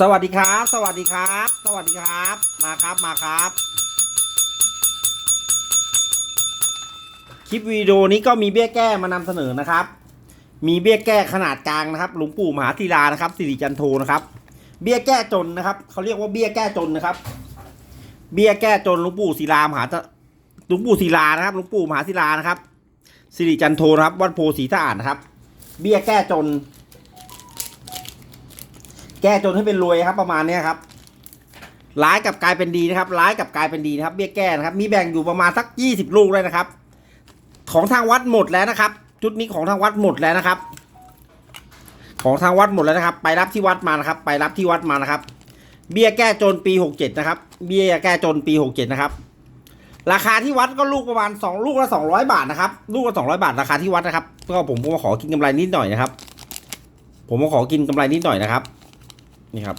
สวัสดีครับ สวัสดีครับ สวัสดีครับ มาครับ มาครับ คลิปวิดีโอนี้ก็มีเบี้ยแก้มานำเสนอนะครับ มีเบี้ยแก้ขนาดกลางนะครับ หลวงปู่มหาธีรานะครับ สิริจันโทนะครับ เบี้ยแก้จนนะครับ เขาเรียกว่าเบี้ยแก้จนนะครับ เบี้ยแก้จนหลวงปู่ศิลามหาหลวงปู่ศิลานะครับ หลวงปู่มหาศิลานะครับ สิริจันโทนะครับ วัดโพธิ์ศรีสะอาดนะครับ เบี้ยแก้จน ก้จนให้เป็นรวยครับประมาณเนี้ยครับร้ายกับกลายเป็นดีนะครับ ร้ายกับกลายเป็นดีนะครับ เบี้ยแก้นะครับ มีแบ่งอยู่ประมาณสักยี่สิบลูกเลยนะครับ ของทางวัดหมดแล้วนะครับ ชุดนี้ของทางวัดหมดแล้วนะครับ ของทางวัดหมดแล้วนะครับ ไปรับที่วัดมานะครับ ไปรับที่วัดมานะครับ เบี้ยแก้จนปีหกเจ็ดนะครับ เบี้ยแก้จนปีหกเจ็ดนะครับ ราคาที่วัดก็ลูกประมาณสองลูกละสองร้อยบาทนะครับ ลูกละสองร้อยบาทราคาที่วัดนะครับ ก็ผมก็มาขอกินกำไรนิดหน่อยนะครับ ผมมาขอกินกำไรนิดหน่อยนะครับ นี่ครับ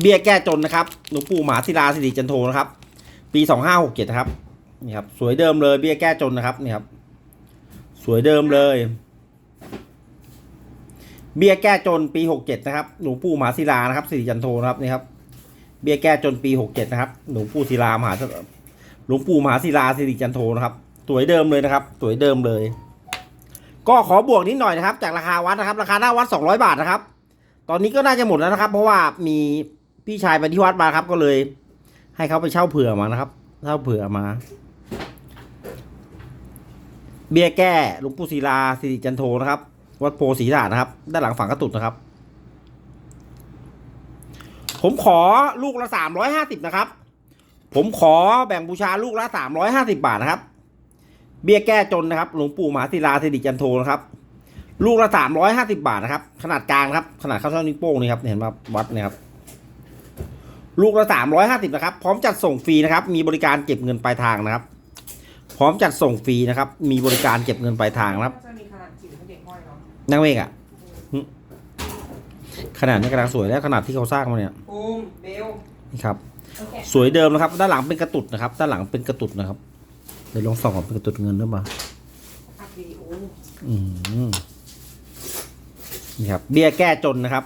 เบี้ยแก้จนนะครับหลวงปู่หมหาศิลาสิริจันโทนะครับ ปีสองห้าหกเจ็ดนะครับนี่ครับ สวยเดิมเลยเบี้ยแก้จนนะครับนี่ครับ สวยเดิมเลย เบี้ยแก้จนปีหกเจ็ดนะครับหลวงปู่หมหาศิลานะครับสิริจันโทนะครับนี่ครับ เบี้ยแก้จนปีหกเจ็ดนะครับหลวงปู่ศิลามหาหลวงปู่มหาศิลาสิริจันโทนะครับ สวยเดิมเลยนะครับ สวยเดิมเลย ก็ขอบวกนิดหน่อยนะครับ จากราคาวัดนะครับ ราคาหน้าวัดสองร้อยบาทนะครับ ตอนนี้ก็น่าจะหมดแล้วนะครับ เพราะว่ามีพี่ชายไปที่วัดมาครับ ก็เลย ให้เขาไปเช่าเผื่อมานะครับเช่าเผื่อมา เบี้ยแก้หลวงปู่ศิลาสิริจันโทนะครับ วัดโพธิ์ศรีสานะครับ ด้านหลังฝั่งกระตุดนะครับ ผมขอลูกละสามร้อยห้าสิบนะครับ ผมขอแบ่งบูชาลูกละสามร้อยห้าสิบาทนะครับ เบี้ยแก้จนนะครับ หลวงปู่มหาศิลาสิริจันโทนะครับ ลูกละสามร้อยห้าสิบาทนะครับ ขนาดกลางครับ ขนาดข้าวเท่านิ้วโป้งนี่ครับเห็นไหมครับวัดเนี่ยครับ ลูกละสามร้อยห้าสิบนะครับ พร้อมจัดส่งฟรีนะครับ มีบริการเก็บเงินปลายทางนะครับ พร้อมจัดส่งฟรีนะครับ มีบริการเก็บเงินปลายทางนะครับจะมีขนาดจิ๋วให้เด็กห้อยเนาะนั่งเวกอะหึขนาดนี้กำลังสวยแล้วขนาดที่เขาสร้างมาเนี่ยภูมิเบลนี่ครับโอเคสวยเดิมนะครับ ด้านหลังเป็นกระตุดนะครับ ด้านหลังเป็นกระตุดนะครับเดี๋ยวลองส่องก่อนเป็นกระตุดเงินหรือเปล่าอัดวิดีโออืม นี่ครับ เบี้ยแก้จนนะครับ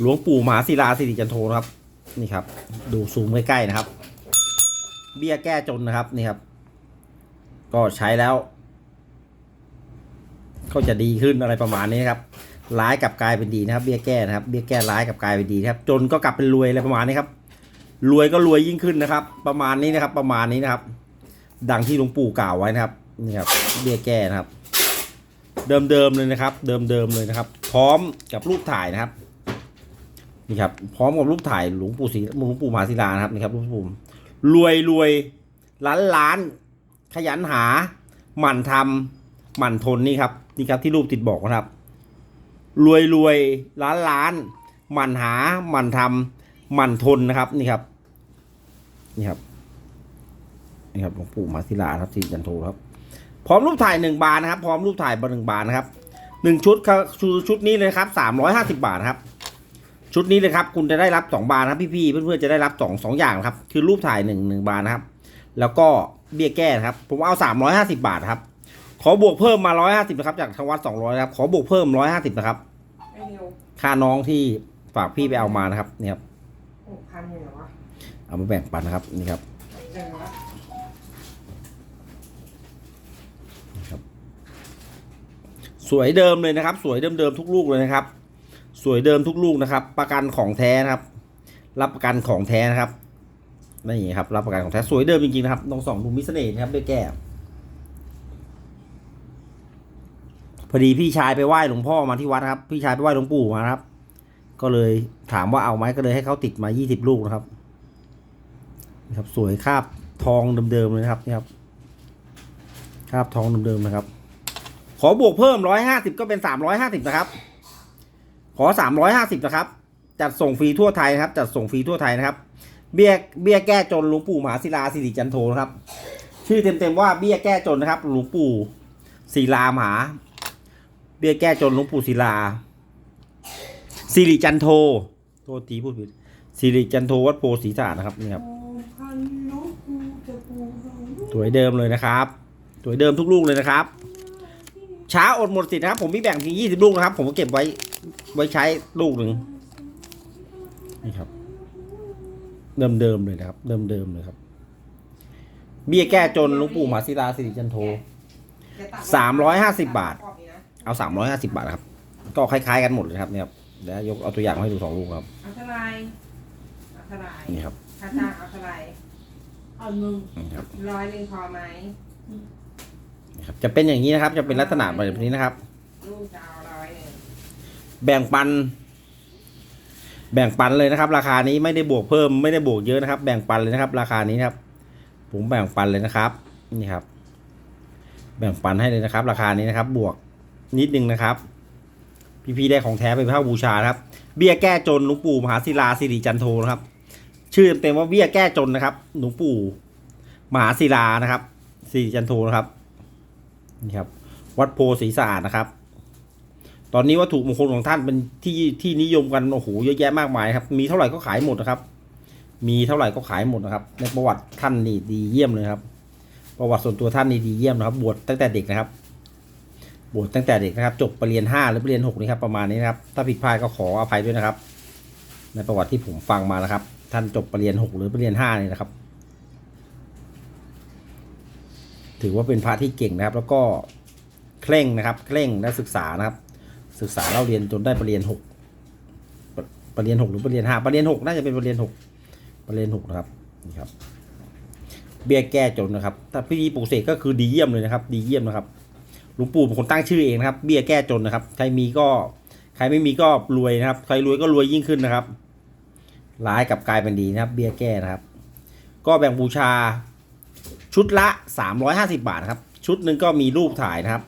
หลวงปู่มหาศิลาสิริจันโทนะครับ นี่ครับ ดูซูมใกล้ๆนะครับ เบี้ยแก้จนนะครับ นี่ครับ ก็ใช้แล้ว ก็จะดีขึ้นอะไรประมาณนี้นครับ ร้ายกลับกลายเป็นดีนะครับ เบี้ยแก้นะครับ เบี้ยแก้ร้ายกลับกลายเป็นดีครับ จนก็กลับเป็นรวยอะไรประมาณนี้ครับ รวยก็รวยยิ่งขึ้นนะครับ ประมาณนี้นะครับ ประมาณนี้นะครับ ดังที่หลวงปู่กล่าวไว้นะครับ นี่ครับ เบี้ยแก้นะครับเดิมๆเลยนะครับ เดิมๆเลยนะครับ พร้อมกับรูปถ่ายนะครับนี่ครับพร้อมกับรูปถ่ายหลวงปู่ศรีหลวงปู่มหาศิลานะครับนี่ครับรูปปู่รวยรวยล้านล้าน ขยันหา หมั่นทำหมั่นทนนี่ครับนี่ครับที่รูปติดบอกนะครับ รวยรวยล้านล้าน หมั่นหา หมั่นทำหมั่นทนนะครับนี่ครับ นี่ครับนี่ครับหลวงปู่มหาศิลาครับสีจันโทครับ พร้อมรูปถ่ายหนึ่งบานนะครับ พร้อมรูปถ่ายบนหนึ่งบานนะครับ หนึ่งชุดครับชุดชุดนี้เลยครับสามร้อยห้าสิบาทนะครับ ชุดนี้เลยครับคุณจะได้รับสองบานครับพี่ๆเพื่อนๆจะได้รับสองสองอย่างครับ คือรูปถ่ายหนึ่งหนึ่งบานนะครับ แล้วก็เบี้ยแก้นะครับ ผมเอาสามร้อยห้าสิบาทครับ ขอบวกเพิ่มมาร้อยห้าสิบนะครับ จากทางวัดสองร้อยครับ ขอบวกเพิ่มร้อยห้าสิบนะครับไอ้นิวค่าน้องที่ฝากพี่ไปเอามานะครับนี่ครับหกพันอยู่เหรอวะเอามาแบ่งปันนะครับนี่ครับ เจอวะ ส วยเดิมเลยนะครับ สวยเดิมๆทุกลูกเลยนะครับ สวยเดิมทุกลูกนะครับ ประกันของแท้นะครับ รับประกันของแท้นะครับนี่ครับ รับประกันของแท้สวยเดิมจริงๆนะครับลองสองดูมิสเน่ห์นะครับด้แก้พอดีพี่ชายไปไหว้หลวงพ่อมาที่วัดครับ พี่ชายไปไหว้หลวงปู่มาครับ ก็เลยถามว่าเอาไหมก็เลยให้เขาติดมายี่สิบลูกนะครับนะครับ สวยคาบทองเดิมๆเลยนะครับนี่ครับคาบทองเดิมๆนะครับ ขอบวกเพิ่มร้อยห้าสิบก็เป็นสามร้อยห้าสิบนะครับ ขอสามร้อยห้าสิบนะครับ จัดส่งฟรีทั่วไทยนะครับ จัดส่งฟรีทั่วไทยนะครับ เบี้ยเบี้ยแก้จนหลวงปู่มหาศิลาสิริจันโทนะครับ ชื่อเต็มๆว่าเบี้ยแก้จนนะครับ หลวงปู่ศิลามหา เบี้ยแก้จนหลวงปู่ศิลาสิริจันโท โทษทีพูดผิดสิริจันโทวัดโพธิ์ศรีสะอาดนะครับนี่ครับพันลูกกูจะปูเราสวยเดิมเลยนะครับ สวยเดิมทุกลูกเลยนะครับ ช้าอดหมดสิทธิ์นะครับ ผมมีแบ่งเพียงยี่สิบลูกนะครับ ผมก็เก็บไว้ไว้ใช้ลูกหนึ่งนี่ครับ เดิมเดิมๆเลยนะครับ เดิมเดิมๆเลยครับ เบี้ยแก้จนหลวงปู่มหาศิลาสิริจันโทจะตัดสามร้อยห้าสิบบาทขอบนี้นะเอาสามร้อยห้าสิบาทครับ ก็คล้ายๆกันหมดเลยครับเนี่ยครับเดี๋ยวยกเอาตัวอย่างมาให้ดูสองลูกครับเอาเท่าไหรเอาเท่าไหรนี่ครับค่าจ้างเอาเท่าไหรเอาหนึ่งนี่ครับร้อยหนึ่งพอไหม นี่ครับจะเป็นอย่างนี้นะครับ จะเป็นลักษณะแบบนี้นะครับ แบ่งปัน แบ่งปันเลยนะครับ ราคานี้ไม่ได้บวกเพิ่มไม่ได้บวกเยอะนะครับ แบ่งปันเลยนะครับ ราคานี้นะครับ ผมแบ่งปันเลยนะครับ นี่ครับ แบ่งปันให้เลยนะครับ ราคานี้นะครับ บวกนิดนึงนะครับพี่ๆได้ของแท้ไปเช่าบูชาครับ เบี้ยแก้จนหลวงปู่มหาศิลาสิริจันโทนะครับ ชื่อเต็มว่าเบี้ยแก้จนนะครับหลวงปู่มหาศิลานะครับสิริจันโทนะครับ นี่ครับ วัดโพศรีสะอาดนะครับ ตอนนี้วัตถุมงคลของท่านเป็นที่ที่นิยมกันโอ้โหเยอะแยะมากมายครับ มีเท่าไหร่ก็ขายหมดนะครับ มีเท่าไหร่ก็ขายหมดนะครับ ในประวัติท่านนี่ดีเยี่ยมเลยครับ ประวัติส่วนตัวท่านนี่ดีเยี่ยมนะครับ บวชตั้งแต่เด็กนะครับ บวชตั้งแต่เด็กนะครับ จบปรริญญาห้าหรือปรริญญาหกนี่ครับประมาณนี้นะครับ ถ้าผิดพลาดก็ขออภัยด้วยนะครับ ในประวัติที่ผมฟังมานะครับ ท่านจบปรริญญาหกหรือปรริญญาห้านี่นะครับ ถือว่าเป็นพระที่เก่งนะครับ แล้วก็เคร่งนะครับ เคร่งและศึกษานะครับ ศึกษาเล่าเรียนจนได้ปรริญญาหกปรริญญาหกหรือปรริญญาห้าปรริญญาหกน่าจะเป็นปรริญญาหกปรริญญาหกนะครับนี่ครับ เบี้ยแก้จนนะครับถ้าพิธีปลูกเสกก็คือดีเยี่ยมเลยนะครับ ดีเยี่ยมนะครับหลวงปู่เป็นคนตั้งชื่อเองนะครับ เบี้ยแก้จนนะครับ ใครมีก็ใครไม่มีก็รวยนะครับ ใครรวยก็รวยยิ่งขึ้นนะครับ ร้ายกับกลายเป็นดีนะครับ เบี้ยแก้นะครับ ก็แบ่งบูชา ชุดละ 350 บาทครับ ชุดหนึ่งก็มีรูปถ่ายนะครับ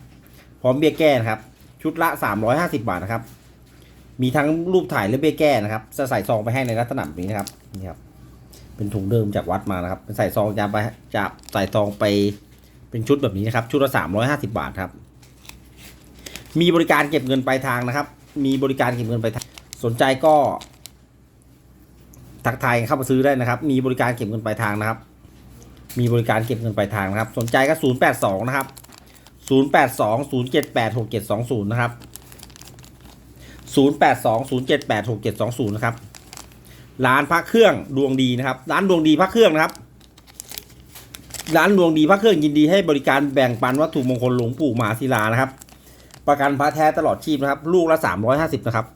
พร้อมเบี้ยแก้นะครับ ชุดละ 350 บาทนะครับ มีทั้งรูปถ่ายและเบี้ยแก้นะครับ จะใส่ซองไปให้ในลักษณะแบบนี้นะครับ นี่ครับ เป็นถุงเดิมจากวัดมานะครับเป็นใส่ซองจะไปจะใส่ซองไปเป็นชุดแบบนี้นะครับ ชุดละ 350 บาทครับ มีบริการเก็บเงินปลายทางนะครับ มีบริการเก็บเงินปลายทาง สนใจก็ทักทายเข้ามาซื้อได้นะครับ มีบริการเก็บเงินปลายทางนะครับ มีบริการเก็บเงินปลายทางนะครับ สนใจก็ 082 นะครับ 082 078 6720 นะครับ 082 078 6720 นะครับ ร้านพระเครื่องดวงดีนะครับ ร้านดวงดีพระเครื่องนะครับ ร้านดวงดีพระเครื่องยินดีให้บริการแบ่งปันวัตถุมงคลหลวงปู่มหาศิลานะครับ ประกันพระแท้ตลอดชีพนะครับ ลูกละ 350 นะครับ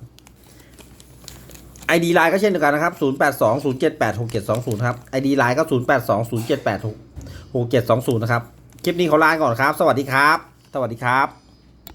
ไอดีไลน์ก็เช่นเดียวกันนะครับ 082 078 6720 ครับไอดีไลน์ก็ 082 078 6720 นะครับ คลิปนี้ขอลาก่อนครับ สวัสดีครับ สวัสดีครับ